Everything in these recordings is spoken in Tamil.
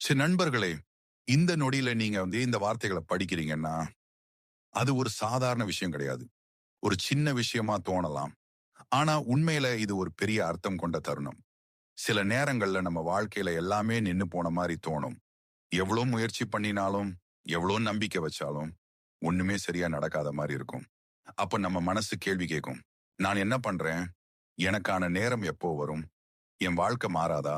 சரி நண்பர்களே இந்த நொடியில நீங்க வந்து இந்த வார்த்தைகளை படிக்கிறீங்கன்னா அது ஒரு சாதாரண விஷயம் கிடையாது. ஒரு சின்ன விஷயமா தோணலாம். ஆனா உண்மையில இது ஒரு பெரிய அர்த்தம் கொண்ட தருணம். சில நேரங்கள்ல நம்ம வாழ்க்கையில எல்லாமே நின்னு போன மாதிரி தோணும். எவ்வளோ முயற்சி பண்ணினாலும் எவ்வளோ நம்பிக்கை வச்சாலும் ஒண்ணுமே சரியா நடக்காத மாதிரி இருக்கும். அப்ப நம்ம மனசு கேள்வி கேட்கும் நான் என்ன பண்றேன்? எனக்கான நேரம் எப்போ வரும்? என் வாழ்க்கை மாறாதா?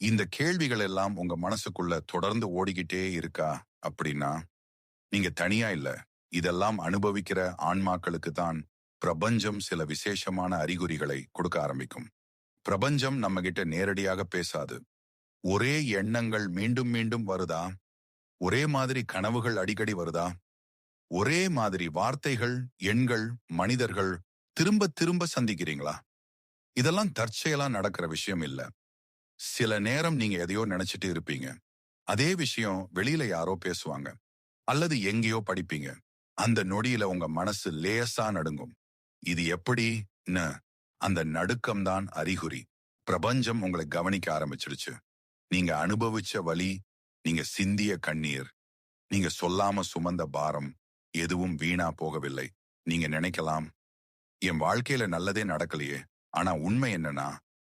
இந்த கேள்விகள் எல்லாம் உங்க மனசுக்குள்ள தொடர்ந்து ஓடிக்கிட்டே இருக்கா அப்படின்னா நீங்க தனியா இல்ல. இதெல்லாம் அனுபவிக்கிற ஆன்மாக்களுக்கு தான் பிரபஞ்சம் சில விசேஷமான அறிகுறிகளை கொடுக்க ஆரம்பிக்கும். பிரபஞ்சம் நம்ம கிட்ட நேரடியாக பேசாது. ஒரே எண்ணங்கள் மீண்டும் மீண்டும் வருதா? ஒரே மாதிரி கனவுகள் அடிக்கடி வருதா? ஒரே மாதிரி வார்த்தைகள் எண்கள் மனிதர்கள் திரும்ப திரும்ப சந்திக்கிறீங்களா? இதெல்லாம் தற்செயலா நடக்கிற விஷயம் இல்ல. சில நேரம் நீங்க எதையோ நினைச்சிட்டு இருப்பீங்க. அதே விஷயம் வெளியில யாரோ பேசுவாங்க. அல்லது எங்கேயோ படிப்பீங்க. அந்த நொடியில உங்க மனசு லேசா நடுங்கும். இது எப்படின்னு அந்த நடுக்கம் தான் அறிகுறி. பிரபஞ்சம் உங்களை கவனிக்க ஆரம்பிச்சிருச்சு. நீங்க அனுபவிச்ச வழி நீங்க சிந்திய கண்ணீர் நீங்க சொல்லாம சுமந்த பாரம் எதுவும் வீணா போகவில்லை. நீங்க நினைக்கலாம் என் வாழ்க்கையில நல்லதே நடக்கலையே. ஆனா உண்மை என்னன்னா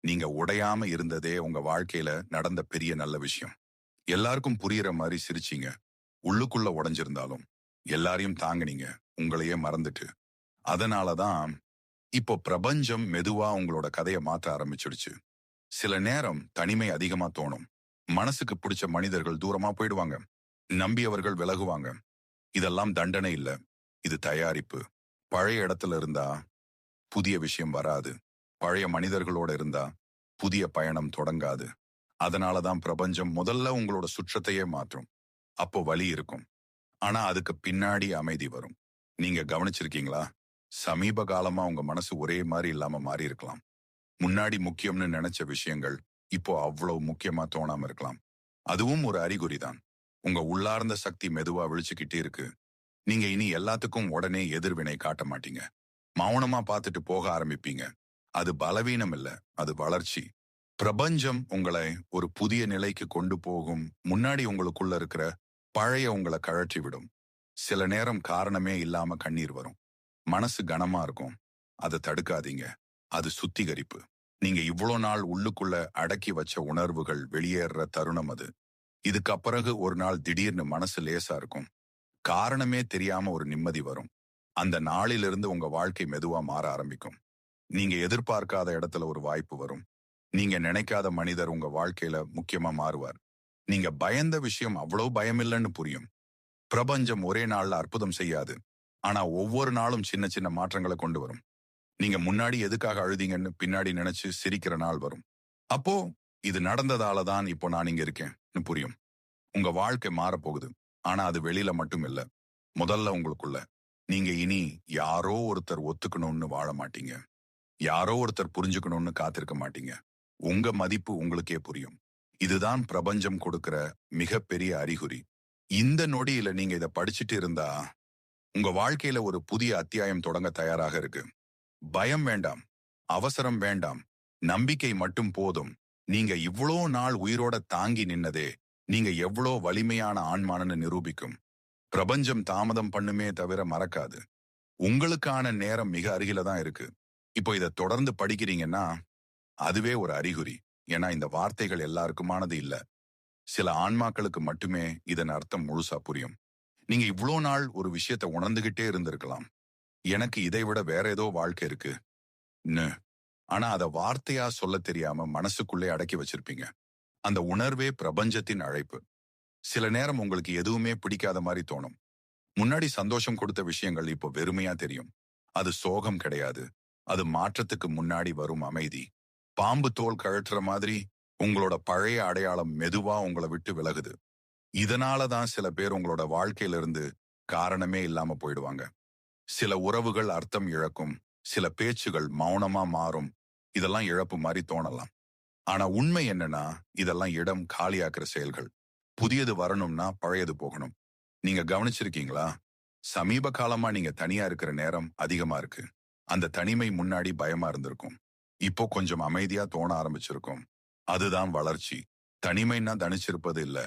நீங்க உடையாம இருந்ததே உங்க வாழ்க்கையில நடந்த பெரிய நல்ல விஷயம். எல்லாருக்கும் புரியுற மாதிரி சிரிச்சீங்க. உள்ளுக்குள்ள உடைஞ்சிருந்தாலும் எல்லாரையும் தாங்குனீங்க. உங்களையே மறந்துட்டு. அதனாலதான் இப்போ பிரபஞ்சம் மெதுவா உங்களோட கதையை மாற்ற ஆரம்பிச்சிடுச்சு. சில நேரம் தனிமை அதிகமா தோணும். மனசுக்கு பிடிச்ச மனிதர்கள் தூரமா போயிடுவாங்க. நம்பியவர்கள் விலகுவாங்க. இதெல்லாம் தண்டனை இல்ல. இது தயாரிப்பு. பழைய இடத்துல இருந்தா புதிய விஷயம் வராது. பழைய மனிதர்களோட இருந்தா புதிய பயணம் தொடங்காது. அதனாலதான் பிரபஞ்சம் முதல்ல உங்களோட சுற்றத்தையே மாற்றும். அப்போ வழி இருக்கும். ஆனா அதுக்கு பின்னாடி அமைதி வரும். நீங்க கவனிச்சிருக்கீங்களா? சமீப காலமா உங்க மனசு ஒரே மாதிரி இல்லாம மாறி இருக்கலாம் முன்னாடி முக்கியம்னு நினைச்ச விஷயங்கள் இப்போ அவ்வளவு முக்கியமா தோணாம இருக்கலாம். அதுவும் ஒரு அறிகுறி தான் உங்க உள்ளார்ந்த சக்தி மெதுவா விழிச்சுக்கிட்டே இருக்கு. நீங்க இனி எல்லாத்துக்கும் உடனே எதிர்வினை காட்ட மாட்டீங்க. மௌனமா பார்த்துட்டு போக ஆரம்பிப்பீங்க. அது பலவீனம் இல்ல அது வளர்ச்சி. பிரபஞ்சம் உங்களை ஒரு புதிய நிலைக்கு கொண்டு போகும். முன்னாடி உங்களுக்குள்ள இருக்கிற பழைய உங்களை கழற்றி விடும். சில நேரம் காரணமே இல்லாம கண்ணீர் வரும். மனசு கனமா இருக்கும். அதை தடுக்காதீங்க. அது சுத்திகரிப்பு. நீங்க இவ்வளோ நாள் உள்ளுக்குள்ள அடக்கி வச்ச உணர்வுகள் வெளியேற தருணம் அது. இதுக்கு பிறகு ஒரு நாள் திடீர்னு மனசு லேசா இருக்கும். காரணமே தெரியாம ஒரு நிம்மதி வரும். அந்த நாளிலிருந்து உங்க வாழ்க்கை மெதுவா மாற ஆரம்பிக்கும். நீங்க எதிர்பார்க்காத இடத்துல ஒரு வாய்ப்பு வரும். நீங்க நினைக்காத மனிதர் உங்க வாழ்க்கையில முக்கியமா மாறுவார். நீங்க பயந்த விஷயம் அவ்வளவு பயமில்லைன்னு புரியும். பிரபஞ்சம் ஒரே நாள்ல அற்புதம் செய்யாது. ஆனா ஒவ்வொரு நாளும் சின்ன சின்ன மாற்றங்களை கொண்டு வரும். நீங்க முன்னாடி எதுக்காக அழுதீங்கன்னு பின்னாடி நினைச்சு சிரிக்கிற நாள் வரும். அப்போ இது நடந்ததால தான் இப்போ நான் இங்க இருக்கேன்னு புரியும். உங்க வாழ்க்கை மாறப்போகுது. ஆனா அது வெளியில மட்டும் இல்ல. முதல்ல உங்களுக்குள்ள. நீங்க இனி யாரோ ஒருத்தர் ஒத்துக்கணும்னு வாழ மாட்டீங்க. யாரோ ஒருத்தர் புரிஞ்சுக்கணும்னு காத்திருக்க மாட்டீங்க. உங்க மதிப்பு உங்களுக்கே புரியும். இதுதான் பிரபஞ்சம் கொடுக்கிற மிகப்பெரிய அறிகுறி. இந்த நொடியில நீங்க இத படிச்சுட்டு இருந்தா உங்க வாழ்க்கையில ஒரு புதிய அத்தியாயம் தொடங்க தயாராக இருக்கு. பயம் வேண்டாம். அவசரம் வேண்டாம். நம்பிக்கை மட்டும் போதும். நீங்க இவ்வளோ நாள் உயிரோட தாங்கி நின்னதே நீங்க எவ்வளோ வலிமையான ஆன்மானன்னு நிரூபிக்கும். பிரபஞ்சம் தாமதம் பண்ணுமே தவிர மறக்காது. உங்களுக்கான நேரம் மிக அருகில தான் இருக்கு. இப்போ இதை தொடர்ந்து படிக்கிறீங்கன்னா அதுவே ஒரு அறிகுறி. ஏன்னா இந்த வார்த்தைகள் எல்லாருக்குமானது இல்ல. சில ஆன்மாக்களுக்கு மட்டுமே இதன் அர்த்தம் முழுசா புரியும். நீங்க இவ்வளோ நாள் ஒரு விஷயத்தை உணர்ந்துகிட்டே இருந்திருக்கலாம். எனக்கு இதை விட வேற ஏதோ வாழ்க்கை இருக்கு. ஆனா அத வார்த்தையா சொல்ல தெரியாம மனசுக்குள்ளே அடக்கி வச்சிருப்பீங்க. அந்த உணர்வே பிரபஞ்சத்தின் அழைப்பு. சில நேரம் உங்களுக்கு எதுவுமே பிடிக்காத மாதிரி தோணும். முன்னாடி சந்தோஷம் கொடுத்த விஷயங்கள் இப்போ வெறுமையா தெரியும். அது சோகம் கிடையாது. அது மாற்றத்துக்கு முன்னாடி வரும் அமைதி. பாம்பு தோல் கழற்றுற மாதிரி உங்களோட பழைய அடையாளம் மெதுவா உங்களை விட்டு விலகுது. இதனால தான் சில பேர் உங்களோட வாழ்க்கையில இருந்து காரணமே இல்லாம போயிடுவாங்க. சில உறவுகள் அர்த்தம் இழக்கும் சில பேச்சுகள் மௌனமா மாறும். இதெல்லாம் இழப்பு மாதிரி தோணலாம். ஆனா உண்மை என்னன்னா இதெல்லாம் இடம் காலியாக்குற செயல்கள். புதியது வரணும்னா பழையது போகணும். நீங்க கவனிச்சிருக்கீங்களா? சமீப காலமா நீங்க தனியா இருக்கிற நேரம் அதிகமா இருக்கு. அந்த தனிமை முன்னாடி பயமா இருந்திருக்கும். இப்போ கொஞ்சம் அமைதியா தோண ஆரம்பிச்சிருக்கும். அதுதான் வளர்ச்சி. தனிமைன்னா தனிச்சிருப்பது இல்ல.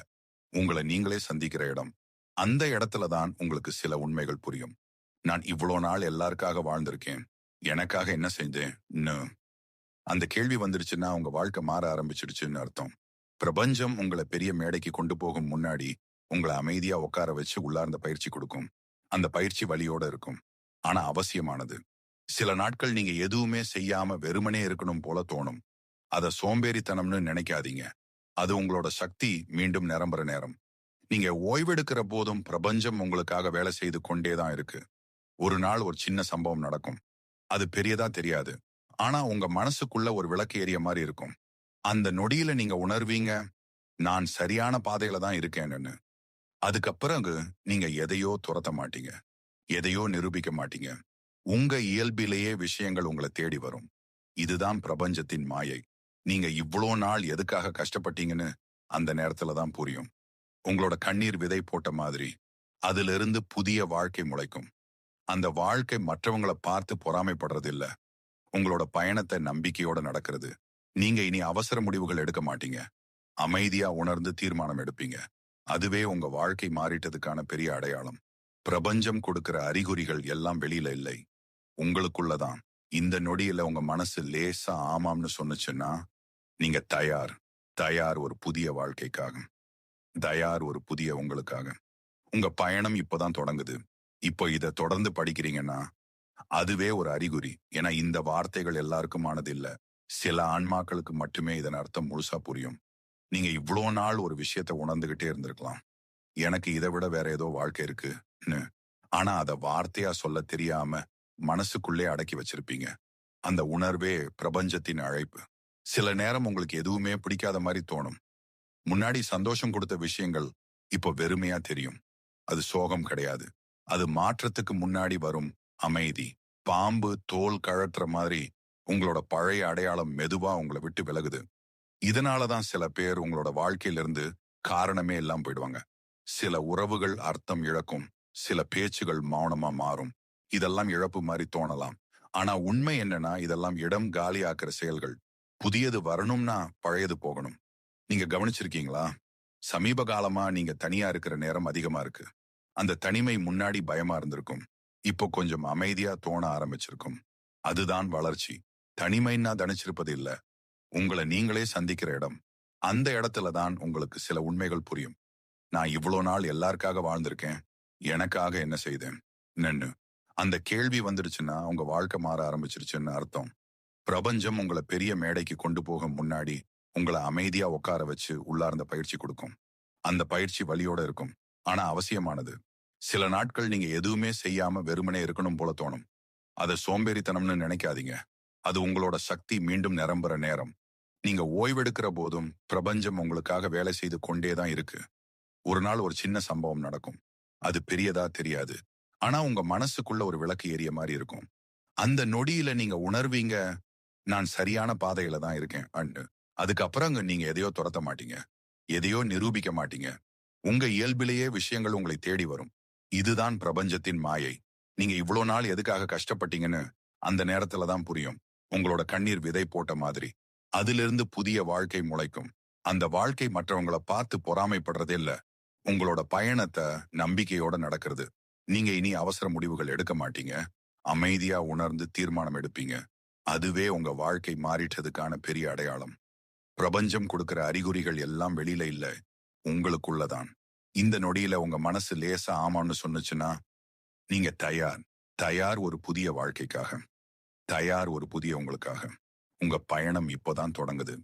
உங்களை நீங்களே சந்திக்கிற இடம். அந்த இடத்துல தான் உங்களுக்கு சில உண்மைகள் புரியும். நான் இவ்வளோ நாள் எல்லாருக்காக வாழ்ந்திருக்கேன். எனக்காக என்ன செஞ்சேன்? அந்த கேள்வி வந்துருச்சுன்னா உங்க வாழ்க்கை மாற ஆரம்பிச்சிடுச்சுன்னு அர்த்தம். பிரபஞ்சம் உங்களை பெரிய மேடைக்கு கொண்டு போகும் முன்னாடி உங்களை அமைதியா உட்கார வச்சு உள்ளார்ந்த பயிற்சி கொடுக்கும். அந்த பயிற்சி வழியோட இருக்கும். ஆனா அவசியமானது. சில நாட்கள் நீங்க எதுவுமே செய்யாம வெறுமனே இருக்கணும் போல தோணும். அத சோம்பேறித்தனம்னு நினைக்காதீங்க. அது உங்களோட சக்தி மீண்டும் நிரம்புற நேரம். நீங்க ஓய்வெடுக்கிற போதும் பிரபஞ்சம் உங்களுக்காக வேலை செய்து கொண்டே தான் இருக்கு. ஒரு நாள் ஒரு சின்ன சம்பவம் நடக்கும். அது பெரியதா தெரியாது. ஆனா உங்க மனசுக்குள்ள ஒரு விளக்கு ஏறிய மாதிரி இருக்கும். அந்த நொடியில நீங்க உணர்வீங்க நான் சரியான பாதையில தான் இருக்கேன்னு அதுக்கப்புறம் நீங்க எதையோ துரத்த மாட்டீங்க. எதையோ நிரூபிக்க மாட்டீங்க. உங்க இயல்பிலேயே விஷயங்கள் உங்களை தேடி வரும். இதுதான் பிரபஞ்சத்தின் மாயை. நீங்க இவ்வளோ நாள் எதுக்காக கஷ்டப்பட்டீங்கன்னு அந்த நேரத்துல தான் புரியும். உங்களோட கண்ணீர் விதை போட்ட மாதிரி அதிலிருந்து புதிய வாழ்க்கை முளைக்கும். அந்த வாழ்க்கை மற்றவங்கள பார்த்து பொறாமைப்படுறது இல்ல. உங்களோட பயணத்தை நம்பிக்கையோட நடக்கிறது. நீங்க இனி அவசர முடிவுகள் எடுக்க மாட்டீங்க. அமைதியா உணர்ந்து தீர்மானம் எடுப்பீங்க. அதுவே உங்க வாழ்க்கை மாறிட்டதுக்கான பெரிய அடையாளம். பிரபஞ்சம் கொடுக்கிற அறிகுறிகள் எல்லாம் வெளியில இல்லை. உங்களுக்குள்ளதான். இந்த நொடியில உங்க மனசு லேசா ஆமாம்னு சொன்னுச்சுன்னா நீங்க தயார். தயார் ஒரு புதிய வாழ்க்கைக்காக. தயார் ஒரு புதிய உங்களுக்காக. உங்க பயணம் இப்பதான் தொடங்குது. இப்போ இத தொடர்ந்து படிக்கிறீங்கன்னா அதுவே ஒரு அறிகுறி. ஏன்னா இந்த வார்த்தைகள் எல்லாருக்குமானது இல்ல. சில ஆன்மாக்களுக்கு மட்டுமே இதன் அர்த்தம் முழுசா புரியும். நீங்க இவ்வளோ நாள் ஒரு விஷயத்த உணர்ந்துகிட்டே இருந்திருக்கலாம். எனக்கு இதை விட வேற ஏதோ வாழ்க்கை இருக்குன்னு. ஆனா அத வார்த்தையா சொல்ல தெரியாம மனசுக்குள்ளே அடக்கி வச்சிருப்பீங்க. அந்த உணர்வே பிரபஞ்சத்தின் அழைப்பு. சில நேரம் உங்களுக்கு எதுவுமே பிடிக்காத மாதிரி தோணும். முன்னாடி சந்தோஷம் கொடுத்த விஷயங்கள் இப்போ வெறுமையா தெரியும். அது சோகம் கிடையாது. அது மாற்றத்துக்கு முன்னாடி வரும் அமைதி. பாம்பு தோல் கழற்றுற மாதிரி உங்களோட பழைய அடையாளம் மெதுவா உங்களை விட்டு விலகுது. இதனாலதான் சில பேர் உங்களோட வாழ்க்கையிலிருந்து காரணமே எல்லாம் போயிடுவாங்க. சில உறவுகள் அர்த்தம் இழக்கும். சில பேச்சுகள் மௌனமா மாறும். இதெல்லாம் இழப்பு மாதிரி தோணலாம். ஆனா உண்மை என்னன்னா இதெல்லாம் இடம் காலியாக்குற செயல்கள். புதியது வரணும்னா பழையது போகணும். நீங்க கவனிச்சிருக்கீங்களா? சமீப காலமா நீங்க தனியா இருக்கிற நேரம் அதிகமா இருக்கு. அந்த தனிமை முன்னாடி பயமா இருந்திருக்கும். இப்போ கொஞ்சம் அமைதியா தோண ஆரம்பிச்சிருக்கும். அதுதான் வளர்ச்சி. தனிமைன்னா தனிச்சிருப்பது இல்ல. உங்களை நீங்களே சந்திக்கிற இடம். அந்த இடத்துல தான் உங்களுக்கு சில உண்மைகள் புரியும். நான் இவ்வளோ நாள் எல்லாருக்காக வாழ்ந்திருக்கேன். எனக்காக என்ன செய்தேன்? நின்னு. அந்த கேள்வி வந்துருச்சுன்னா உங்க வாழ்க்கை மாற ஆரம்பிச்சிருச்சுன்னு அர்த்தம். பிரபஞ்சம் உங்களை பெரிய மேடைக்கு கொண்டு போக முன்னாடி உங்களை அமைதியா உட்கார வச்சு உள்ளார்ந்த பயிற்சி கொடுக்கும். அந்த பயிற்சி வழியோட இருக்கும். ஆனா அவசியமானது. சில நாட்கள் நீங்க எதுவுமே செய்யாம வெறுமனே இருக்கணும் போல தோணும். அதை சோம்பேறித்தனம்னு நினைக்காதீங்க. அது உங்களோட சக்தி மீண்டும் நிரம்புற நேரம். நீங்க ஓய்வெடுக்கிற போதும் பிரபஞ்சம் உங்களுக்காக வேலை செய்து கொண்டே தான் இருக்கு. ஒரு நாள் ஒரு சின்ன சம்பவம் நடக்கும். அது பெரியதா தெரியாது. ஆனா உங்க மனசுக்குள்ள ஒரு விளக்கு ஏறிய மாதிரி இருக்கும். அந்த நொடியில நீங்க உணர்வீங்க நான் சரியான பாதையில தான் இருக்கேன் அண்டு அதுக்கப்புறம் நீங்க எதையோ துரத்த மாட்டீங்க. எதையோ நிரூபிக்க மாட்டீங்க. உங்க இயல்பிலேயே விஷயங்கள் உங்களை தேடி வரும். இதுதான் பிரபஞ்சத்தின் மாயை. நீங்க இவ்வளோ நாள் எதுக்காக கஷ்டப்பட்டீங்கன்னு அந்த நேரத்துல தான் புரியும். உங்களோட கண்ணீர் விதை போட்ட மாதிரி. அதிலிருந்து புதிய வாழ்க்கை முளைக்கும். அந்த வாழ்க்கை மற்றவங்கள பார்த்து பொறாமைப்படுறதே இல்ல. உங்களோட பயணத்தை நம்பிக்கையோட நடக்கிறது. நீங்க இனி அவசர முடிவுகள் எடுக்க மாட்டீங்க. அமைதியா உணர்ந்து தீர்மானம் எடுப்பீங்க. அதுவே உங்க வாழ்க்கை மாறிட்டதுக்கான பெரிய அடையாளம். பிரபஞ்சம் கொடுக்கிற அறிகுறிகள் எல்லாம் வெளியில இல்ல. உங்களுக்குள்ளதான். இந்த நொடியில உங்க மனசு லேசா ஆமான்னு சொன்னுச்சுன்னா நீங்க தயார். தயார் ஒரு புதிய வாழ்க்கைக்காக. தயார் ஒரு புதிய உங்களுக்காக. உங்க பயணம் இப்போதான் தொடங்குது.